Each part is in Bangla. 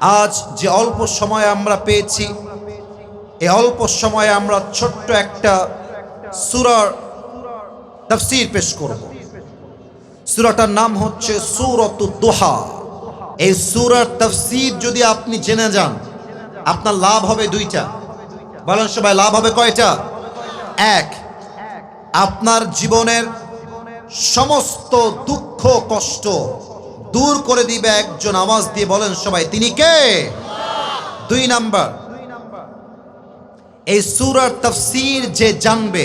আজ যে অল্প সময় আমরা পেয়েছি এই অল্প সময়ে আমরা ছোট্ট একটা সুরার তফসির পেশ করব। সুরাটার নাম হচ্ছে সুরত দোহা। এই সুরার তফসির যদি আপনি জেনে যান, আপনার লাভ হবে দুইটা। বলেন সবাই, লাভ হবে কয়টা? এক, আপনার জীবনের সমস্ত দুঃখ, কষ্ট দূর করে দিবে একজন আওয়াজ দিয়ে বলেন সবাই, তিনি কে? দুই নাম্বার। এই সুরার তফসির যে জানবে,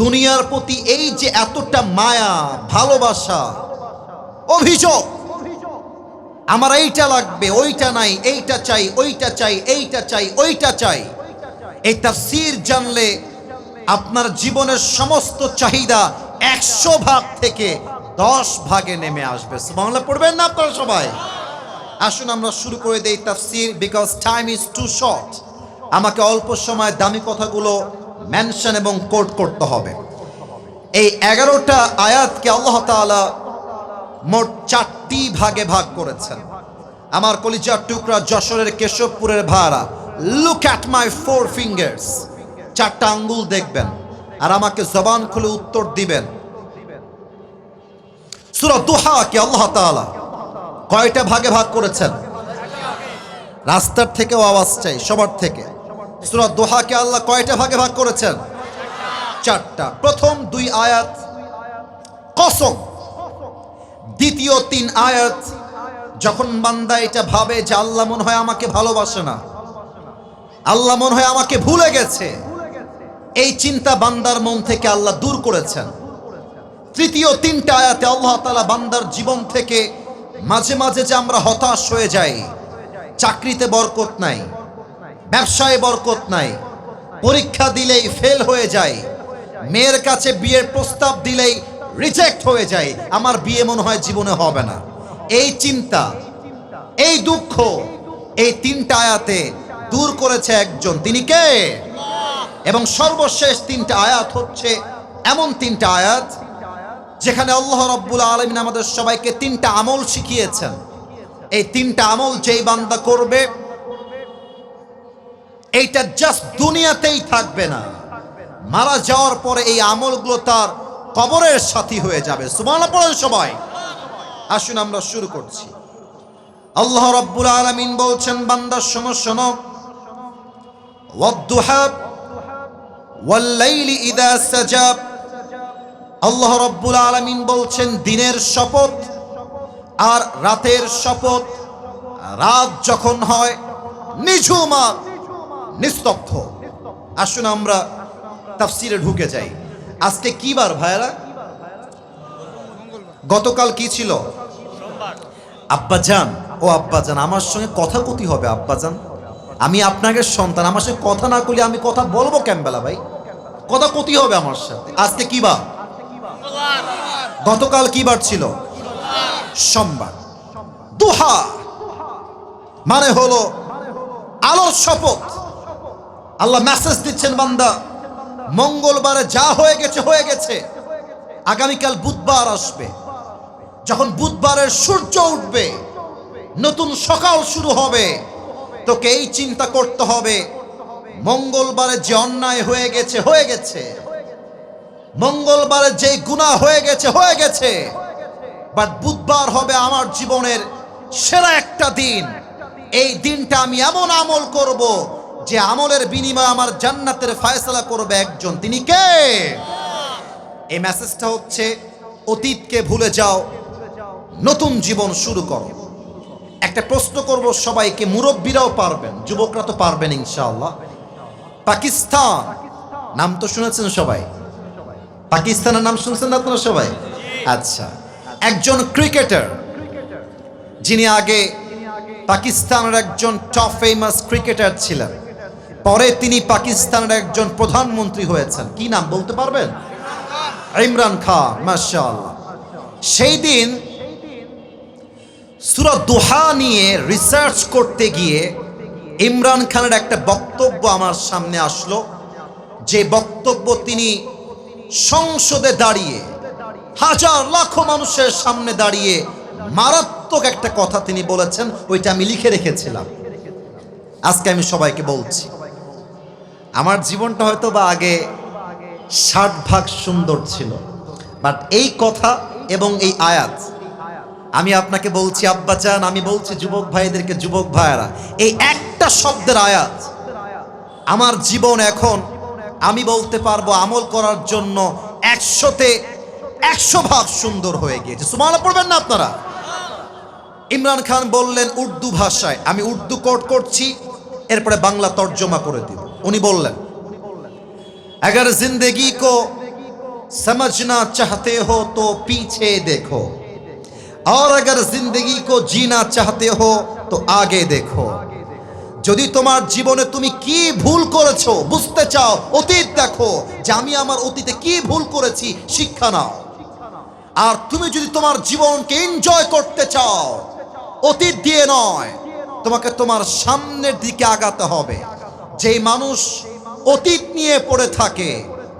দুনিয়ার প্রতি এই যে এতটা মায়া, ভালোবাসা, অভিযোগ, আমার এইটা লাগবে, ওইটা নাই, এইটা চাই, ওইটা চাই, এইটা চাই, ওইটা চাই। এই তাফসির জানলে আপনার জীবনের সমস্ত চাহিদা একশো ভাগ থেকে দশ ভাগে নেমে আসবে। বাংলা পড়বেন না আপনারা সবাই? আসুন আমরা শুরু করে দেই তাফসির because time is too short আমাকে অল্প সময় দামি কথাগুলো মেনশন এবং কোট করতে হবে। এই এগারোটা আয়াতকে আল্লাহ তাআলা মোট চারটি ভাগে ভাগ করেছেন। আমার কলিজার টুকরা যশোরের কেশবপুরের ভাড়া। Look at my four fingers চারটা আঙ্গুল দেখবেন। আর আমাকে জবান খুলে উত্তর দিবেন। সুরা দুহাকে আল্লাহ তাআলা? কয়টা ভাগে ভাগ করেছেন? রাস্তার থেকেও আওয়াজ চাই, সবার থেকে। সুরা দোহাকে আল্লাহ কয়টা ভাগে ভাগ করেছেন? চারটা। প্রথম দুই আয়াত কসম। দ্বিতীয় তিন আয়াত যখন বান্দা এটা ভাবে যে আল্লাহ মনে হয় আমাকে ভালোবাসে না, আল্লাহ মনে হয় আমাকে ভুলে গেছে, এই চিন্তা বান্দার মন থেকে আল্লাহ দূর করেছেন। তৃতীয় তিনটা আয়াতে আল্লাহ তালা বান্দার জীবন থেকে মাঝে মাঝে যে আমরা হতাশ হয়ে যাই, চাকরিতে বরকত নাই, ব্যবসায় বরকত নাই, পরীক্ষা দিলেই ফেল হয়ে যায় মেয়ের কাছে বিয়ের প্রস্তাব দিলেই রিজেক্ট হয়ে যায় আমার বিয়ে মনে হয় জীবনে হবে না। এই চিন্তা, এই দুঃখ, এই তিনটা আয়াতে দূর করেছে একজন, তিনি কে? এবং সর্বশেষ তিনটা আয়াত হচ্ছে এমন তিনটা আয়াত যেখানে আল্লাহ রব্বুল আলমিন আমাদের সবাইকে তিনটা আমল শিখিয়েছেন। এই তিনটা আমল যেই বান্দা করবে, এইটা জাস্ট দুনিয়াতেই থাকবে না। মারা যাওয়ার পরে এই আমলগুলো তার কবরের সাথী হয়ে যাবে। সুমানা সবাই। আসুন আমরা শুরু করছি। আল্লাহ রব্বুল আলমিন বলছেন বান্দার সময় শোনো। ওয়াদ্দুহা ওয়াল্লাইলি ইদা সাজাব আল্লাহ রব্বুল আলমিন বলছেন, দিনের শপথ আর রাতের শপথ, রাত যখন হয়, নিঝুমা নিস্তব্ধ। আসুন আমরা তাফসিরে ঢুকে যাই। আজকে কি বার ভাইরা গতকাল কি ছিল? আব্বাজান। ও আব্বাজান, আমার সঙ্গে কথা কতি হবে, আব্বাজান। আমি আপনাকে সন্তান, আমার সঙ্গে কথা না করলে আমি কথা বলব ক্যাম্বেলা ভাই? কথা কতি হবে আমার সাথে। আজকে কি বার? গতকাল কি বার ছিল? সোমবার। দুহা। মানে হলো আলোর শপথ। আল্লাহ মেসেজ দিচ্ছেন, বান্দা, মঙ্গলবারে যা হয়ে গেছে হয়ে গেছে। আগামীকাল বুধবার আসবে। যখন বুধবারের সূর্য উঠবে, নতুন সকাল শুরু হবে। তোকে এই চিন্তা করতে হবে, মঙ্গলবারে যে অন্যায় হয়ে গেছে হয়ে গেছে। মঙ্গলবারে যে গুণা হয়ে গেছে হয়ে গেছে। বাট বুধবার হবে আমার জীবনের সেরা একটা দিন। এই দিনটা আমি এমন আমল করব যে আমলের বিনিময়ে আমার জান্নাতের ফায়সলা করবে একজন। তিনি কে? এই মেসেজটা হচ্ছে, অতীতকে ভুলে যাও, নতুন জীবন শুরু করো। একটা প্রশ্ন করব সবাইকে, মুরব্বীরাও পারবেন, যুবকরা তো পারবেন ইনশাআল্লাহ। পাকিস্তান, নাম তো শুনেছেন সবাই। পাকিস্তানের নাম শুনছেন না আপনারা সবাই? আচ্ছা। একজন ক্রিকেটার যিনি আগে পাকিস্তানের একজন টপ ফেমাস ক্রিকেটার ছিলেন। পরে তিনি পাকিস্তানের একজন প্রধানমন্ত্রী হয়েছেন। কি নাম বলতে পারবেন? ইমরান খান, মাশাআল্লাহ। সেই দিন সুরা দোহা নিয়ে রিসার্চ করতে গিয়ে ইমরান খানের একটা বক্তব্য আমার সামনে আসলো। যে বক্তব্য তিনি সংসদে দাঁড়িয়ে, হাজার লাখো মানুষের সামনে দাঁড়িয়ে মারাত্মক একটা কথা তিনি বলেছেন, ওইটা আমি লিখে রেখেছিলাম। আজকে আমি সবাইকে বলছি, আমার জীবনটা হয়তো বা আগে ষাট ভাগ সুন্দর ছিল, বাট এই কথা এবং এই আয়াত, আমি আপনাকে বলছি, আব্বা চান, আমি বলছি যুবক ভাইদেরকে, যুবক ভাইয়েরা, এই একটা শব্দের আয়াত, আমার জীবন এখন আমি বলতে পারবো আমল করার জন্য একশোতে একশো ভাগ সুন্দর হয়ে গিয়েছে সুমানা পড়বেন না আপনারা ইমরান খান বললেন উর্দু ভাষায় আমি উর্দু কোট করছি এরপরে বাংলা তর্জমা করে দিব উনি বললেন अगर जिंदगी को समझना चाहते हो तो पीछे देखो और अगर जिंदगी को जीना चाहते हो तो आगे देखो যদি তোমার জীবনে তুমি কি ভুল করেছ, বুঝতে চাও, অতীত দেখো যে আমি আমার অতীতে কি ভুল করেছি, শিক্ষা নাও। আর তুমি যদি তোমার জীবনকে এনজয় করতে চাও, অতীত দিয়ে নয়, তোমাকে তোমার সামনের দিকে আগাতে হবে। যেই মানুষ অতীত নিয়ে পড়ে থাকে,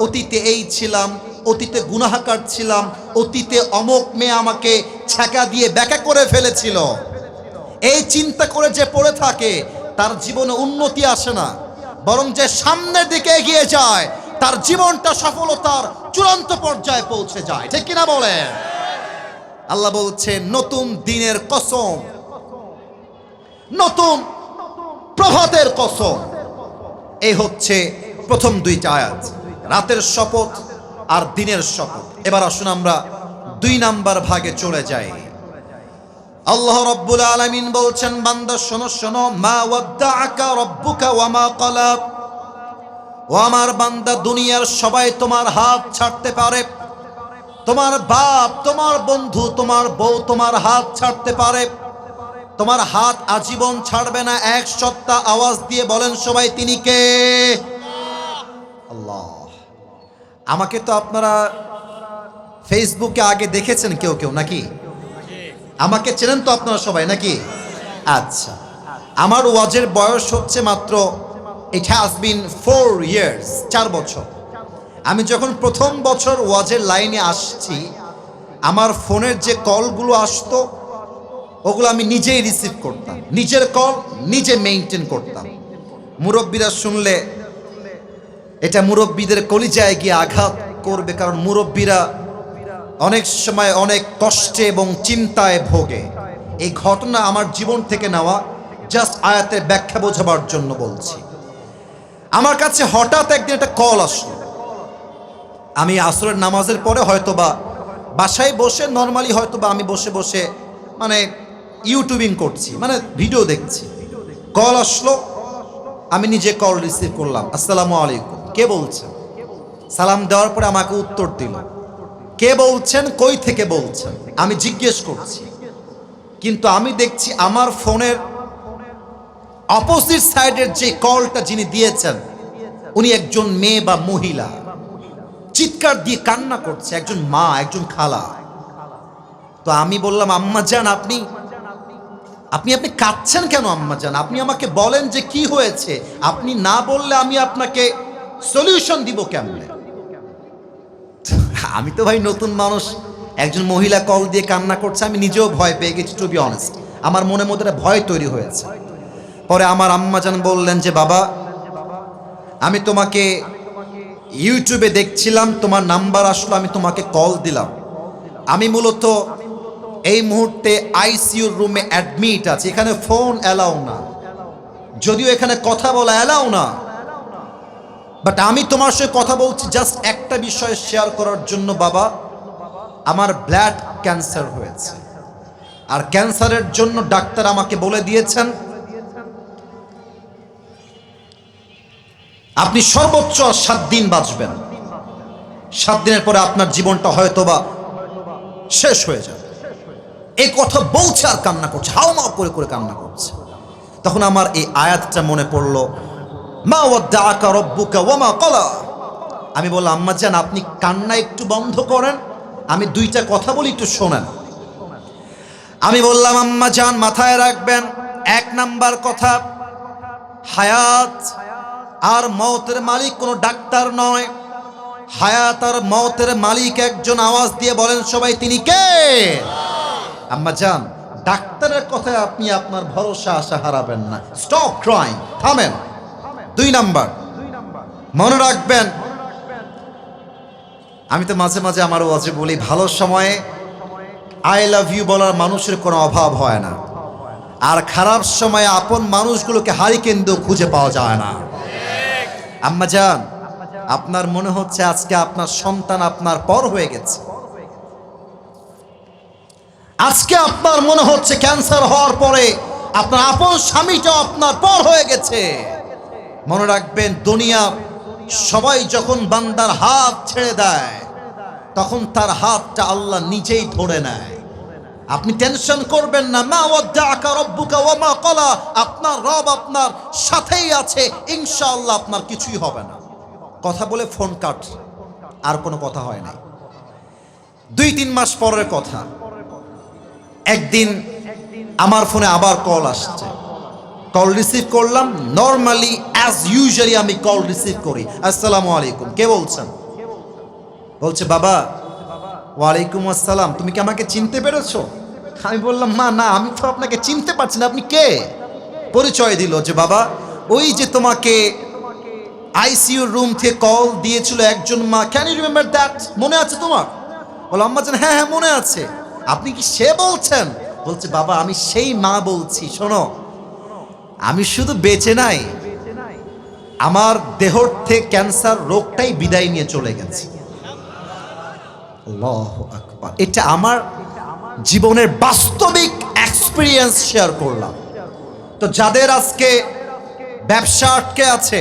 অতীতে এই ছিলাম, অতীতে গুনাহাকার ছিলাম, অতীতে অমক মেয়ে আমাকে ছ্যাঁকা দিয়ে ব্যাকা করে ফেলেছিল। এই চিন্তা করে যে পড়ে থাকে তার জীবনে উন্নতি আসে না। বরং যে সামনের দিকে এগিয়ে যায়, তার জীবনটা সফলতার চূড়ান্ত পর্যায়ে পৌঁছে যায়। ঠিক কিনা বলেন? আল্লাহ বলছে, নতুন দিনের কসম, নতুন প্রভাতের কসম। এই হচ্ছে প্রথম দুইটা আয়াত, রাতের শপথ আর দিনের শপথ। এবার আসুন আমরা দুই নাম্বার ভাগে চলে যাই। আল্লাহ রব্বুল আলামিন বলছেন, বান্দা, শোনো শোনো, মা ওয়াদ্দাআকা রব্বুকা ওয়া মা ক্বালা। ও আমার বান্দা, দুনিয়ার সবাই তোমার হাত ছাড়তে পারে। তোমার বাপ, তোমার বন্ধু, তোমার বউ তোমার হাত ছাড়তে পারে। তোমার হাত আজীবন ছাড়বে না। এক সপ্তাহ আওয়াজ দিয়ে বলেন, সবাই, তিনি কে? আল্লাহ। আমাকে তো আপনারা ফেসবুকে আগে দেখেছেন কেউ কেউ, নাকি? আমাকে চেনেন তো আপনারা সবাই নাকি? আচ্ছা। আমার ওয়াজের বয়স হচ্ছে মাত্র it has been four years চার বছর। আমি যখন প্রথম বছর ওয়াজের লাইনে আসছি, আমার ফোনের যে কলগুলো আসতো, ওগুলো আমি নিজেই রিসিভ করতাম। নিজের কল নিজে মেনটেন করতাম। মুরব্বীরা শুনলে, এটা মুরব্বীদের কলিজায় গিয়ে আঘাত করবে, কারণ মুরব্বীরা অনেক সময় অনেক কষ্টে এবং চিন্তায় ভোগে। এই ঘটনা আমার জীবন থেকে নেওয়া জাস্ট আয়াতের ব্যাখ্যা বোঝাবার জন্য বলছি। আমার কাছে হঠাৎ একদিন একটা কল আসলো। আমি আসরের নামাজের পরে হয়তো বা বাসায় বসে নর্মালি হয়তো বা আমি বসে বসে মানে ইউটিউবিং করছি মানে ভিডিও দেখছি। কল আসলো, আমি নিজে কল রিসিভ করলাম। আসসালামু আলাইকুম। কে বলছেন সালাম দেওয়ার পরে আমাকে উত্তর দিল। কে বলছেন, কই থেকে বলছেন? আমি জিজ্ঞেস করছি। কিন্তু আমি দেখছি আমার ফোনের অপোজিট সাইডের যে কলটা যিনি দিয়েছেন, উনি একজন মেয়ে বা মহিলা। চিৎকার দিয়ে কান্না করছে, একজন মা, একজন খালা। তো আমি বললাম, আম্মা যান আপনি আপনি আপনি কাঁদছেন কেন, আম্মা যান আপনি আমাকে বলেন যে কি হয়েছে। আপনি না বললে আমি আপনাকে সলিউশন দিব কেমনে? আমি তো ভাই নতুন মানুষ। একজন মহিলা কল দিয়ে কান্না করছে, আমি নিজেও ভয় পেয়ে গেছি টু বি অনেস্ট আমার মনে মধ্যে ভয় তৈরি হয়েছে। পরে আমার আম্মাজান বললেন যে, বাবা, আমি তোমাকে ইউটিউবে দেখছিলাম, তোমার নাম্বার আসলো, আমি তোমাকে কল দিলাম। আমি মূলত এই মুহূর্তে আইসিইউর রুমে অ্যাডমিট আছে। এখানে ফোন অ্যালাউ না। যদিও এখানে কথা বলা অ্যালাউ না বাট আমি তোমার সঙ্গে কথা বলছি জাস্ট একটা বিষয় শেয়ার করার জন্য, বাবা। আমার ব্লাড ক্যান্সার হয়েছে। আর ক্যান্সারের জন্য ডাক্তার আমাকে বলে দিয়েছেন, আপনি সর্বোচ্চ সাত দিন বাঁচবেন। সাত দিনের পরে আপনার জীবনটা হয়তোবা শেষ হয়ে যাবে। এই কথা বলছে আর কান্না করছে হাও মাও করে করে কান্না করছে। তখন আমার এই আয়াতটা মনে পড়ল মা ওয়াদ্দাআকা রব্বুকা ওয়ামা ক্বালা। আমি বললাম, আম্মা জান, আপনি কান্না একটু বন্ধ করেন, আমি দুইটা কথা বলি, একটু শোনেন। আমি বললাম, আম্মা জান, মাথায় রাখবেন, এক নাম্বার কথা, হায়াত আর মতের মালিক কোনো ডাক্তার নয়। হায়াত আর মতের মালিক একজন আওয়াজ দিয়ে বলেন, সবাই তিনি কে? আম্মা জান, ডাক্তারের কথায় আপনি আপনার ভরসা আশা হারাবেন না। স্টপ ক্রাইং থামেন। দুই নাম্বার। মনে রাখবেন, আমি তো মাঝে মাঝে আমার ওয়াজে বলি, ভালো সময়ে আই লাভ ইউ বলার মানুষের কোনো অভাব হয় না। আর খারাপ সময়ে আপন মানুষগুলোকে হারি কেন্দ্র খুঁজে পাওয়া যায় না। আম্মা যান আপনার মনে হচ্ছে আজকে আপনার সন্তান আপনার পর হয়ে গেছে। আজকে আপনার মনে হচ্ছে ক্যান্সার হওয়ার পরে আপনার আপন স্বামীটাও আপনার পর হয়ে গেছে। মনে রাখবেন, দুনিয়া সবাই যখন বান্দার হাত ছেড়ে দেয়, তখন তার হাতটা আল্লাহ নিজেই ধরে নেয়। আপনি টেনশন করবেন না, মা ওয়াদ্দাআকা রব্বুকা ওয়া মা ক্বালা, আপনার রব আপনার সাথেই আছে, ইনশাআল্লাহ আপনার কিছুই হবে না। কথা বলে ফোন কাট, আর কোনো কথা হয় নাই। দুই তিন মাস পরের কথা, একদিন আমার ফোনে আবার কল আসছে। কল রিসিভ করলাম। নর্মালি অ্যাজ ইউজুয়ালি আমি কল রিসিভ করি। আসসালামু আলাইকুম। কে বলছেন? বলছে, বাবা, ওয়ালাইকুম আসসালাম। তুমি কি আমাকে চিনতে পেরেছ? আমি বললাম, মা, না, আমি তো আপনাকে চিনতে পারছি না। আপনি কে? পরিচয় দিল যে, বাবা, ওই যে তোমাকে আইসিইউ রুম থেকে কল দিয়েছিল একজন মা। ক্যান ইউ রিমেম্বার দ্যাট মনে আছে তোমার? বলো, আম্মা জান হ্যাঁ হ্যাঁ মনে আছে। আপনি কি সে বলছেন? বলছে, বাবা, আমি সেই মা বলছি, শোনো। আমি শুধু বেঁচে নাই, আমার দেহর থেকে ক্যান্সার রোগটাই বিদায় নিয়ে চলে গেছে। এটা আমার জীবনের বাস্তবিক এক্সপিরিয়েন্স শেয়ার করলাম। তো যাদের আজকে ব্যবসা আটকে আছে,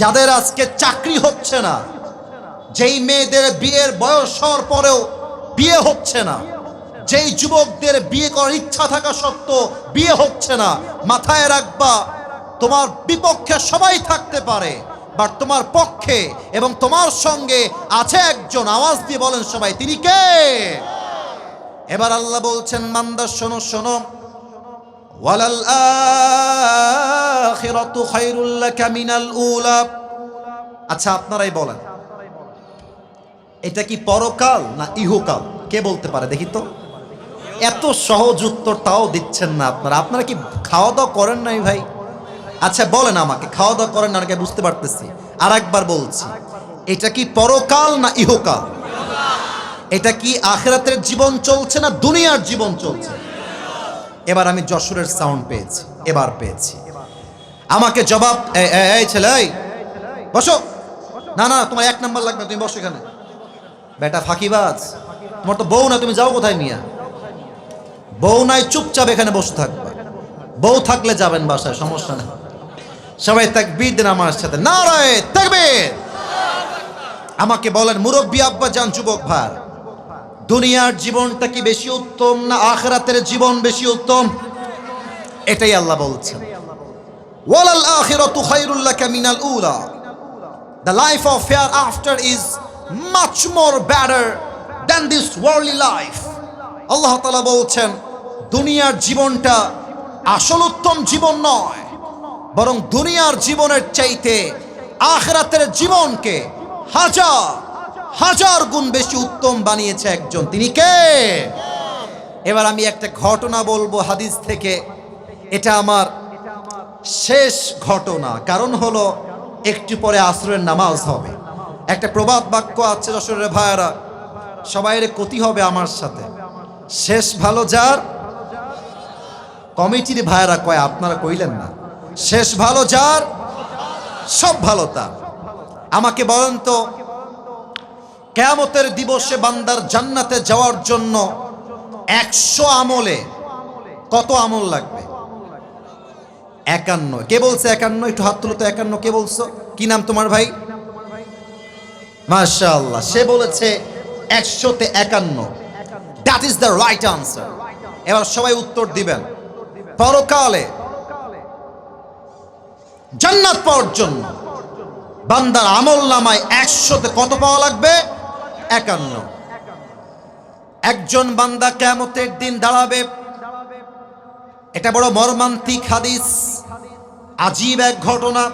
যাদের আজকে চাকরি হচ্ছে না, যেই মেয়েদের বিয়ের বয়স হওয়ার পরেও বিয়ে হচ্ছে না যেই যুবকদের বিয়ে করার ইচ্ছা থাকা সত্ত্বেও বিয়ে হচ্ছে না, মাথায় রাখবা, তোমার বিপক্ষে সবাই থাকতে পারে বাট তোমার পক্ষে এবং তোমার সঙ্গে আছে একজন, আওয়াজ দিয়ে বলেন সবাই, তিনি কে? এবার আল্লাহ বলছেন, মান্দা, শোনো শোনো। উলা। আচ্ছা আপনারাই বলেন। এটা কি পরকাল না ইহকাল? কে বলতে পারে? দেখি তো। এত সহজ উত্তর তাও দিচ্ছেন না আপনারা। আপনারা কি খাওয়া দাওয়া করেন নাই ভাই? আচ্ছা বলেন আমাকে খাওয়া দাওয়া করেন না নাকি বুঝতে পারতেছি। আর একবার বলছি, এটা কি পরকাল না ইহকাল? এটা কি আখেরাতের জীবন চলছে না দুনিয়ার জীবন চলছে? এবার আমি যশোরের সাউন্ড পেয়েছি, এবার পেয়েছি। আমাকে জবাব এই ছেলে বসো। না না, তোমার এক নাম্বার লাগবে তুমি বসো এখানে। বেটা ফাঁকিবাজ। তোমার তো বউ না, তুমি যাও কোথায় মিয়া? বউ নাই, চুপচাপ এখানে বসে থাকবে। বউ থাকলে যাবেন বাসায়, সমস্যা নেই। সবাই তাকবীর দেন আমার সাথে। না নারায় তাকবীর! আমাকে বলেন, মুরব্বী আব্বা যান যুবক ভাই, দুনিয়ার জীবনটা কি বেশি উত্তম না আখরাতের জীবন বেশি উত্তম? এটাই আল্লাহ বলছেন। ওয়ালাল আখিরাতু খায়রুল লাকা মিনাল উলা। The life of hereafter is much more better than this worldly life. আল্লাহ তালা বলছেন দুনিয়ার জীবনটা আসল উত্তম জীবন নয়, বরং দুনিয়ার জীবনের চাইতে আখরাতের জীবনকে হাজার হাজার গুণ বেশি উত্তম বানিয়েছে একজন। তিনি কে? এবার আমি একটা ঘটনা বলব হাদিস থেকে। এটা আমার শেষ ঘটনা। কারণ হলো, একটু পরে আসরের নামাজ হবে। একটা প্রবাদ বাক্য আছে যশোরের ভাইয়ারা, সবাইয়ের ক্ষতি হবে আমার সাথে। শেষ ভালো যার কমিটির ভাইয়ারা কয়, আপনারা কইলেন না। শেষ ভালো যার, সব ভালো তার। আমাকে বলেন তো, কেয়ামতের দিবসে বান্দার জান্নাতে যাওয়ার জন্য একশো আমলে কত আমল লাগবে? একান্ন। কে বলছে একান্ন? একটু হাত তুলো তো, একান্ন কে বলছো? কি নাম তোমার ভাই? মাশাআল্লাহ, সে বলেছে একশোতে একান্ন। That is the right answer এবার সবাই উত্তর দিবেন। পরকালে জান্নাত পাওয়ার জন্য বান্দার আমল নামায় একশোতে কত পাওয়া লাগবে? একান্ন। একজন বান্দা কেমতের দিন দাঁড়াবে। এটা বড় মর্মান্তিক হাদিস, আজীব এক ঘটনা।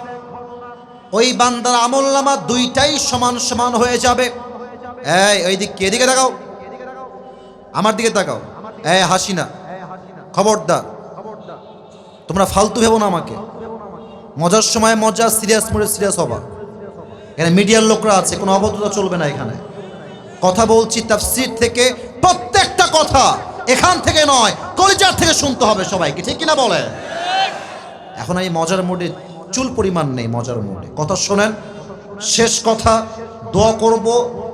ওই বান্দার আমল নামা দুইটাই সমান সমান হয়ে যাবে। ওই দিক এদিকে তাকাও। আমার দিকে তাকাও। এই হাসি না খবরদার। তোমরা ফালতু ভেবো না আমাকে। মজার সময় মজা, সিরিয়াস মোডে সিরিয়াস হবা। এখানে মিডিয়ার লোকরা আছে, কোনো অভদ্রতা চলবে না এখানে। কথা বলছি তাফসির থেকে, প্রত্যেকটা কথা এখান থেকে নয়, কলিজার থেকে শুনতে হবে সবাইকে, ঠিক কিনা বলে? এখন এই মজার মোডে চুল পরিমাণ নেই মজার মোডে। কথা শোনেন, শেষ কথা, দোয়া করব,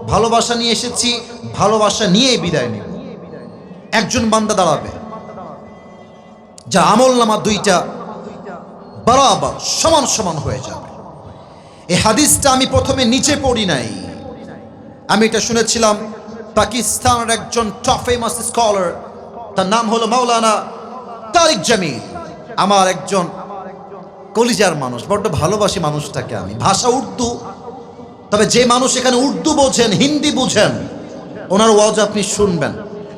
ভালোবাসা নিয়ে এসেছি, ভালোবাসা নিয়েই বিদায় নেব। একজন বান্দা দাঁড়াবে। যা আমল নামা দুইটা বরাবর সমান সমান হয়ে যাবে। এই হাদিসটা আমি প্রথমে নিচে পড়ি নাই। আমি এটা শুনেছিলাম পাকিস্তানের একজন টপ ফেমাস স্কলার তার নাম হলো মাওলানা তারিক জামিল। আমার একজন কলিজার মানুষ, বড্ড ভালোবাসি মানুষটাকে আমি। ভাষা উর্দু, তবে যে মানুষ এখানে উর্দু বোঝেন, হিন্দি বুঝেন, ওনার ওয়াজ আপনি শুনবেন।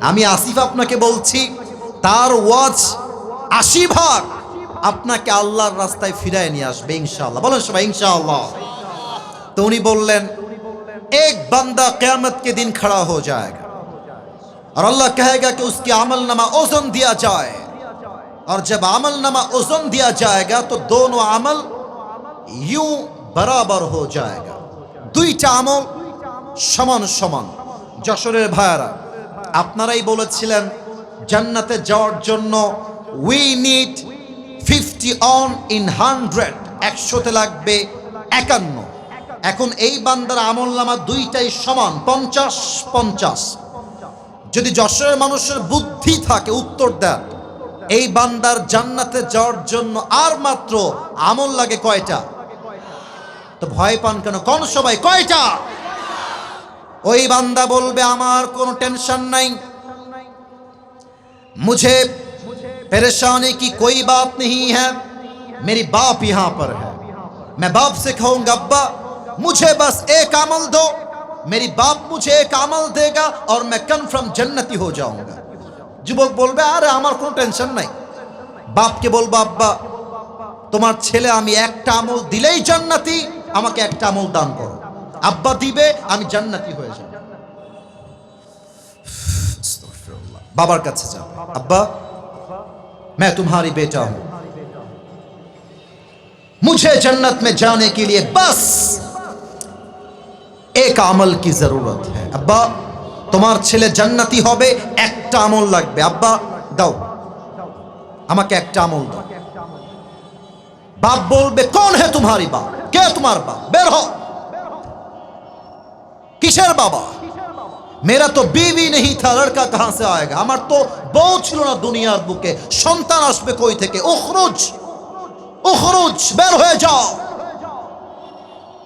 আমি আসিফ আপনাকে বলছি, তার ওয়াজ আশি ভাগ আপনাকে আল্লাহর রাস্তায় ফিরায় নিয়ে আসবে ইনশাআল্লাহ বলেন সবাই ইনশাআল্লাহ তো উনি বললেন एक बंदा क़यामत के दिन खड़ा हो जाएगा और अल्लाह कहेगा कि उसकी अमल नमा ओजन दिया जाए और जब अमल नमा ओजन दिया जाएगा तो दोनों अमल यूं बराबर हो जाएगा দুইটা আমল সমান সমান যশোরের ভাইয়ারা আপনারাই বলেছিলেন জান্নাতে যাওয়ার জন্য we need fifty one in hundred একশোতে লাগবে একান্ন। এখন এই বান্দার আমল নামা দুইটাই সমান, পঞ্চাশ পঞ্চাশ। যদি যশোরের মানুষের বুদ্ধি থাকে, উত্তর দেন। এই বান্দার জান্নাতে যাওয়ার জন্য আর মাত্র আমল লাগে কয়টা? তো ভয় পান কেন? কোন সবাই? কয়টা? ওই বান্দা বলবে, আমার কোনো টেনশন নাই। मुझे परेशानी की कोई बात नहीं है मेरी बाप यहाँ पर है मैं बाप से कहूंगा अब्बा मुझे बस एक अमल दो मेरी बाप मुझे एक अमल देगा और मैं कन्फर्म जन्नती हो जाऊंगा যুবক বলবে আরে আমার কোনো টেনশন নাই বাপকে বলবো আব্বা তোমার ছেলে আমি একটা আমল দিলেই জান্নাতি আমাকে একটা আমল দান করো আব্বা দিবে আমি জান্নাতি হয়ে যাব বাবার কাছে যাও अब्बा मैं तुम्हारी बेटा हूं मुझे जन्नत में जाने के लिए बस एक আমল की जरूरत है अब्बा তোমার ছেলে জান্নাতি হবে একটা আমল লাগবে আব্বা দাও আমাকে একটা আমল দাও বাপ বলবে কোন হে তোমারি বাপ কে তোমার বাপ বের হও কিসের বাবা মেরা তো বিবি নেই থা লড়কা কাহা সে আয়েগা আমার তো বউ ছিল না দুনিয়ার বুকে সন্তান আসবে কই থেকে উখরুজ উখরুজ বের হয়ে যাও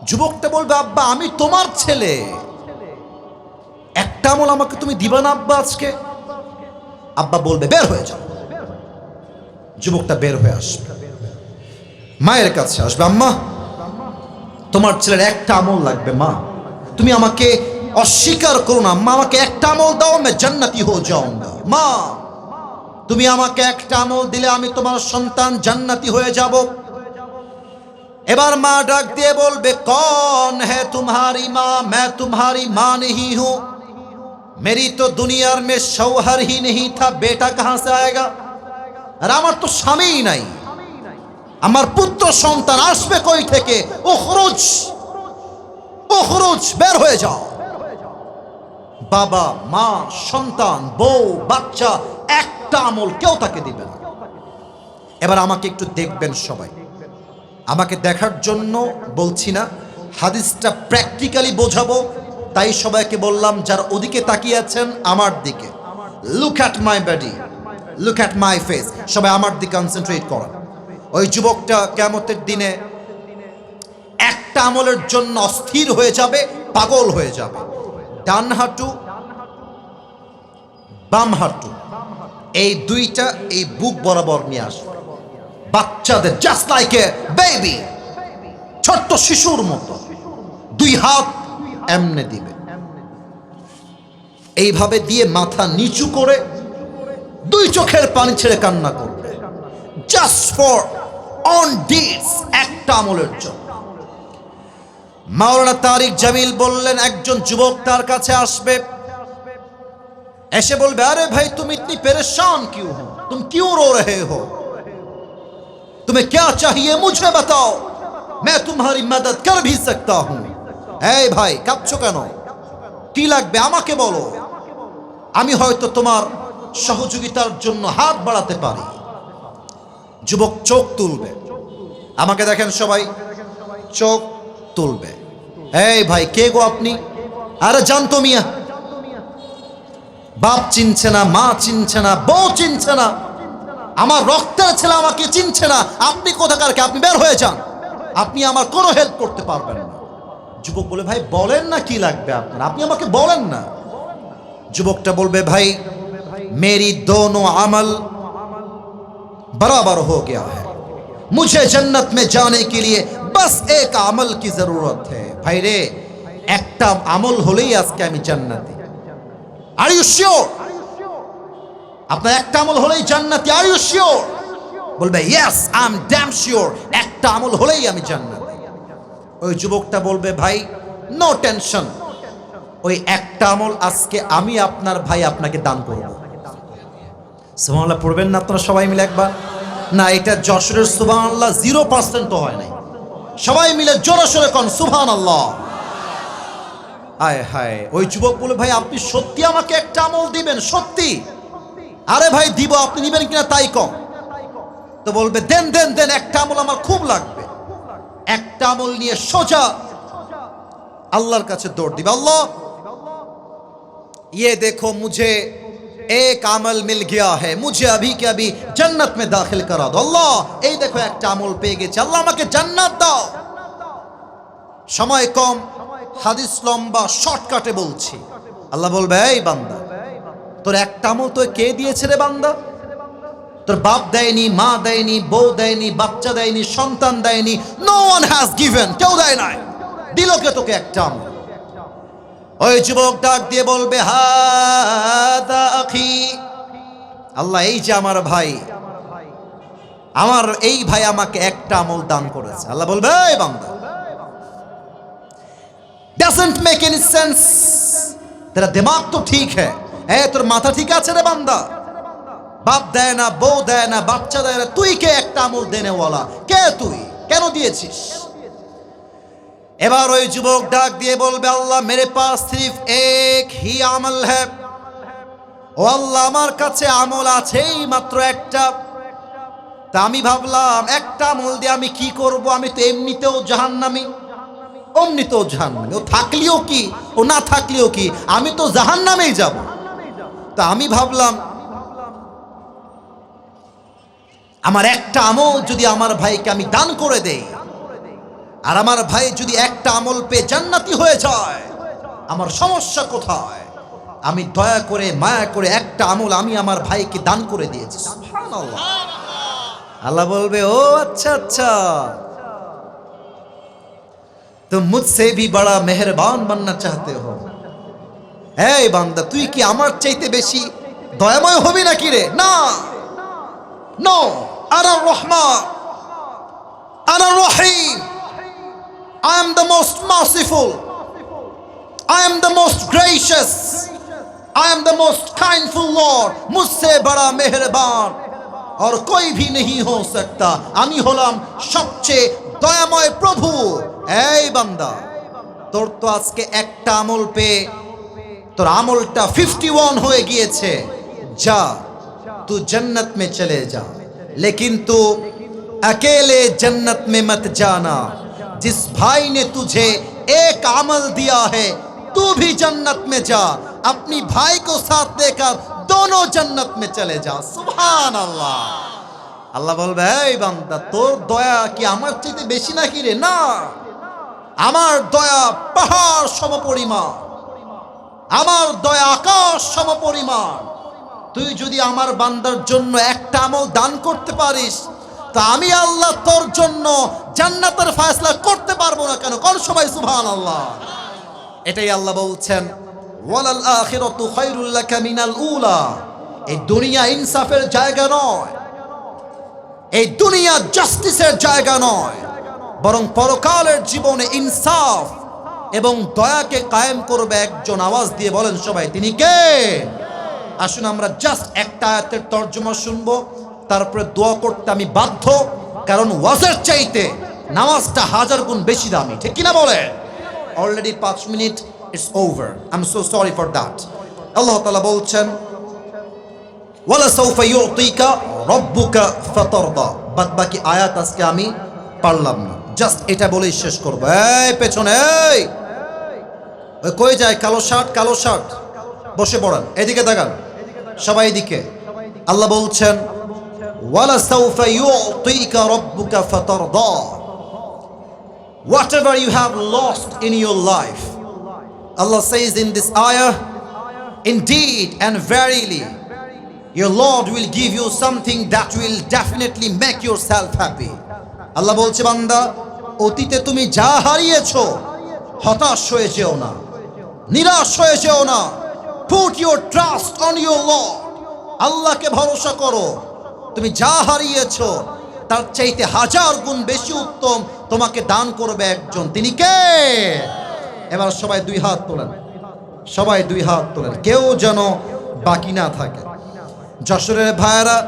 যুবকটা বলবে আব্বা আমি তোমার ছেলে। একটা আমল আমাকে তুমি দিবা না, আব্বা, আজকে? আব্বা বলবে, বের হয়ে যাও। যুবকটা বের হয়ে আসবে। মায়ের কাছে আসবে, আম্মা, তোমার ছেলের একটা আমল লাগবে, মা। তুমি আমাকে অস্বীকার করো না। মা, আমাকে একটা আমল দাও, আমি জান্নাতি যাও যাওঙ্গা মা, তুমি আমাকে একটা আমল দিলে আমি তোমার সন্তান জান্নাতি হয়ে যাব। এবার মা ডাক দিয়ে বলবে, কন হে তুমারি মা, মে তুমারি মা নেই হু। মেরি তো দুনিয়ার মে সৌহার হি নেই থা, বেটা কাহা সে আয়েগা? আর আমার তো স্বামীই নাই। আমার পুত্র সন্তান আসবে কই থেকে? ওখরুজ ওখরুজ বের হয়ে যাও। বাবা, মা, সন্তান, বউ, বাচ্চা, একটা আমল কেউ তাকে দিবে না। এবার আমাকে একটু দেখবেন সবাই। আমাকে দেখার জন্য বলছি না, হাদিসটা প্র্যাকটিক্যালি বোঝাবো, তাই সবাইকে বললাম, যার ওদিকে তাকিয়ে আছেন, আমার দিকে। Look at my body look at my face সবাই আমার দিকে কনসেন্ট্রেট করেন। ওই যুবকটা কেমতের দিনে একটা আমলের জন্য অস্থির হয়ে যাবে, পাগল হয়ে যাবে। ডান হাঁটু বাম হাঁটু এই দুইটা এই বুক বরাবর নিয়ে আসবে বাচ্চাদের জাস্ট লাইক এ বেবি ছোট্ট শিশুর মতো, দুই হাত এমনে দিবে। এইভাবে দিয়ে মাথা নিচু করে দুই চোখের পানি ছেড়ে কান্না করবে। জাস্ট ফর অন ডিস একটা আমলের জন্য। মাওলানা তারিক জামিল বললেন একজন যুবক তার কাছে আসবে এসে বলবে আরে ভাই তুমি ইতনি পেরেশান কিউ হো तुम क्यों रो रहे हो तुम्हें क्या चाहिए मुझे बताओ मैं तुम्हारी मदद कर भी सकता हूं এই ভাই কাঁদছো কেন কি লাগবে আমাকে বলো আমি হয়তো তোমার সহযোগিতার জন্য হাত বাড়াতে পারি যুবক চোখ তুলবে আমাকে দেখেন সবাই চোখ তুলবে এই ভাই, কে গো আপনি? আরে জানতো মিয়া। বাপ চিনছে না, মা চিনছে না, বউ চিনছে না। আমার রক্তের ছেলে আমাকে চিনছে না। আপনি কোথাকারকে আপনি বের হয়ে যান। আপনি আমার কোনো হেল্প করতে পারবেন না। যুবক বলে, ভাই, বলেন না কি লাগবে আপনার? আপনি আমাকে বলেন না। যুবকটা বলবে, ভাই, মেরি দোনো আমল বরাবর হো গিয়া হ্যাঁ মুঝে জন্নত মে জানে কে লিয়ে বাস এক আমল কি জরুরত হ্যাঁ ভাই রে একটা আমল হলেই আজকে আমি জান্নাতি। আর ইউ শিওর আপনার একটা আমল হলেই জান্নাতি। আর ইউ শিওর বলবে yes I am damn sure একটা আমল হলেই আমি জান্নাতি। ওই যুবকটা বলবে, ভাই নো টেনশন ওই একটা আমল আজকে আমি আপনার ভাই আপনাকে দান করব। সুবহানাল্লাহ, পড়বেন না আপনারা সবাই মিলে একবার? না, এটা যশোরের সুবাহ আল্লাহ জিরো তো হয় নাই। সবাই মিলে জোরসোরে কন সুহান আল্লাহ হায় হায়, ওই যুবক বলে, ভাই, আপনি সত্যি আমাকে একটা আমল দিবেন, সত্যি? আরে ভাই, দিব, আপনি নিবেন কিনা তাই কম। তো বলবে, দেন দেন দেন, একটা আমল আমার খুব লাগবে। একটা আমল নিয়ে সোজা আল্লাহর কাছে দৌড় দিবে। আল্লাহ ইয়ে দেখো, মুঝে এক আমল মিল গিয়া হে মুঝে আভি কে আভি জান্নাত মে দাখিল করা দাও আল্লাহ এই দেখো একটা আমল পেয়ে গেছে। আল্লাহ আমাকে জান্নাত দাও। সময় কম, হাদিস লম্বা, শর্টকাটে বলছি। আল্লাহ বলবে, এই বান্দা, তোর একটা আমল তো কে দিয়েছে রে বান্দা? তোর বাপ দেয়নি, মা দেয়নি, বউ দেয়নি, বাচ্চা দেয়নি, সন্তান দেয়নি নো ওয়ান হ্যাজ গিভেন কেউ দেয় নাই। দিল কে তোকে একটা আমল? ওই যুবক ডাক দিয়ে বলবে হাদা আখি। আল্লাহ, এই যে আমার ভাই, আমার এই ভাই আমাকে একটা আমল দান করেছে। আল্লাহ বলবে, এই বান্দা ডাজন্ট মেক এনি সেন্স তেরা দিমাগ তো ঠিক হ্যাঁ তোর মাথা ঠিক আছে রে বান্দা? বাপ দেয় না, বউ দেয় না, বাচ্চা দেয় না। তুই কে একটা আমল দেনেওয়ালা? কে তুই? কেন দিয়েছিস? এবার ওই যুবক ডাক দিয়ে বলবে, আল্লাহ মেরে পাস সির্ফ এক হি আমল হ্যাঁ। ও আল্লাহ, আমার কাছে আমল আছেই মাত্র একটা। তা আমি ভাবলাম, একটা আমল দিয়ে আমি কি করব? আমি তো এমনিতেও জাহান্নামি। অমনিতেও জাহান্নামি। ও থাকলেও কি? ও না থাকলেও কি? আমি তো জাহান্নামেই যাব। তা আমি ভাবলাম, আমার একটা আমল যদি আমার ভাইকে আমি দান করে দেই আর আমার ভাই যদি একটা আমল পেয়ে জান্নাতি হয়ে যায়, আমার সমস্যা কোথায়? আমি দয়া করে, মায়া করে একটা আমল আমি আমার ভাইকে দান করে দিয়েছি। আল্লাহ বলবে, ও আচ্ছা আচ্ছা। তো মুঝসে ভি বড়া মেহরবান বাননা চাহতে হো। এই বান্দা, তুই কি আমার চাইতে বেশি দয়াময় হবি নাকি রে? না। নো আর রহমান আর Rahim. I am the most merciful. I am the most gracious. I am the most kindful Lord. मुझसे बड़ा मेहरबान और कोई भी नहीं हो सकता আমি হলাম সবচেয়ে দয়াময় প্রভু এই বান্দা তোর তো আজকে একটা আমল পেয়ে তোর আমলটা ফিফটি ওয়ান হয়ে গিয়েছে যা तू जन्नत में चले जा लेकिन तू अकेले जन्नत में मत जाना जिस भाई ने तुझे एक अमल दिया है तू भी जन्नत में जा अपनी भाई को साथ लेकर दोनों जन्नत में चले जा सुभान अल्लाह আল্লাহ বলবে এই বান্দা তোর দয়া কি আমার চাইতে বেশি নাকি রে না আমার দয়া পাহাড় সমপরিমাণ আমার দয়া আকাশ সমপরিমাণ তুই যদি আমার বান্দার জন্য একটা আমল দান করতে পারিস তা আমি আল্লাহ তোর জন্য জান্নাতের ফয়সলা করতে পারব না কেন? কোন সবাই সুবহান আল্লাহ এটাই আল্লাহ বলছেন, ওয়ালাল আখিরাতু খায়রুল লাকা মিনাল উলা। এই দুনিয়া ইনসাফের জায়গা নয়। এই দুনিয়া জাস্টিসের জায়গা নয়। বরং পরকালের জীবনে ইনসাফ এবং দয়াকে কায়েম করবে একজন আওয়াজ দিয়ে বলেন সবাই, তিনি কে? আসুন আমরা জাস্ট একটা আয়াতের তর্জমা শুনব। তারপরে দোয়া করতে আমি বাধ্য, কারণ ওয়াজের চাইতে নামাজটা হাজার গুণ বেশি দামি। ঠিক কিনা বলে? অলরেডি পাঁচ minute it's over I am so sorry for that Allah তালা বলছেন, ওয়ালা সৌফা ইউতিকা রব্বুকা ফাতারদা। বাদ বাকি আয়াত আজকে আমি পারলাম না। জাস্ট এটা বলেই শেষ করব। এই পেছনে, এই! ওই কই যায়? কালো শার্ট কালো শার্ট। বসে পড়েন। এদিকে দেখান সবাই এদিকে। আল্লাহ বলছেন সৌফা ইউতিকা রব্বুকা ফাতারদা whatever you have lost in your life Allah says in this ayah indeed and verily your Lord will give you something that will definitely make yourself happy আল্লাহ বলছে বান্দা অতীতে তুমি যা হারিয়েছো হতাশ হয়ে যেও না নিরাশ হয়ে যেও না put your trust on your lord আল্লাহকে ভরসা করো তুমি যা হারিয়েছ তার চাইতে হাজার গুণ বেশি উত্তম তোমাকে দান করবে একজন। তিনি কে? এবার সবাই দুই হাত তোলেন। সবাই দুই হাত তোলেন। কেউ যেন বাকি না থাকে। যশোরের ভাইয়েরা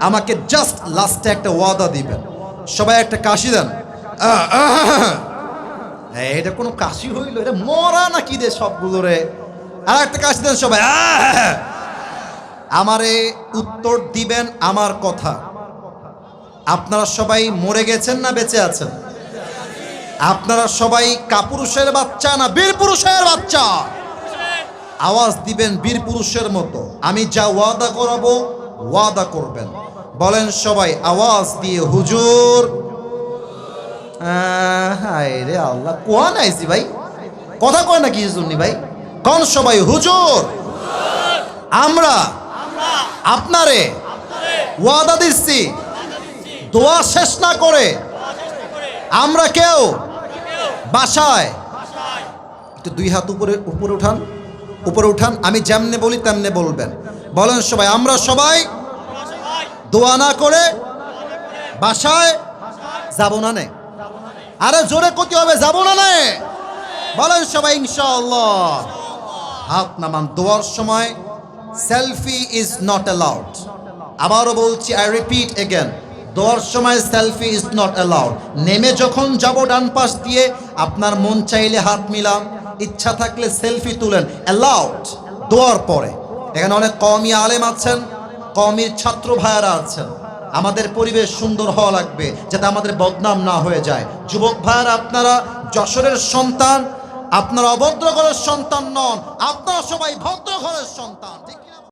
আমাকে জাস্ট লাস্টে একটা ওয়াদা দিবেন। সবাই একটা কাশি দেন। এই, এটা কোনো কাশি হইল? এটা মরা নাকি দে সবগুলো রে? আর একটা কাশি দেন সবাই! আমারে উত্তর দিবেন আমার কথা। আপনারা সবাই মরে গেছেন না বেঁচে আছেন? আপনারা সবাই কাপুরুষের বাচ্চা না বীর পুরুষের বাচ্চা? আওয়াজ দিবেন বীর পুরুষের মতো। আমি যা ওয়াদা করাবো, ওয়াদা করবেন। বলেন সবাই, আওয়াজ দিয়ে হুজুর। রে আল্লাহ কোয়া নাইছি ভাই? কথা কয় না কি ভাই? কোন সবাই, হুজুর? আমরা। আপনারে ওয়াদা দিচ্ছি। দোয়া শেষ না করে আমরা কেউ বাসায় একটু দুই হাত উপরে উপরে উঠান উপরে উঠান, আমি যেমনে বলি তেমনে বলবেন। বলেন সবাই, আমরা সবাই দোয়া না করে বাসায় যাব না নে। আরে জোরে ক্ষতি হবে, যাব না নে। বলেন সবাই, ইনশাআল্লাহ। হাত নামান, দোয়ার সময় সেলফি ইজ নট অ্যালাউড আবারও বলছি আই রিপিট এগেন দোয়ার সময় সেলফি ইজ নট অ্যালাউড নেমে যখন যাব ডান পাশ দিয়ে, আপনার মন চাইলে হাত মিলাম ইচ্ছা থাকলে সেলফি তুলেন অ্যালাউড দোয়ার পরে। এখানে অনেক কমি আলেম আছেন কমির ছাত্র ভাইয়ারা আছেন। আমাদের পরিবেশ সুন্দর হওয়া লাগবে, যাতে আমাদের বদনাম না হয়ে যায়। যুবক ভাইয়ারা, আপনারা যশোরের সন্তান, আপনারা অভদ্র ঘরের সন্তান নন, আপনারা সবাই ভদ্র ঘরের সন্তান, ঠিক?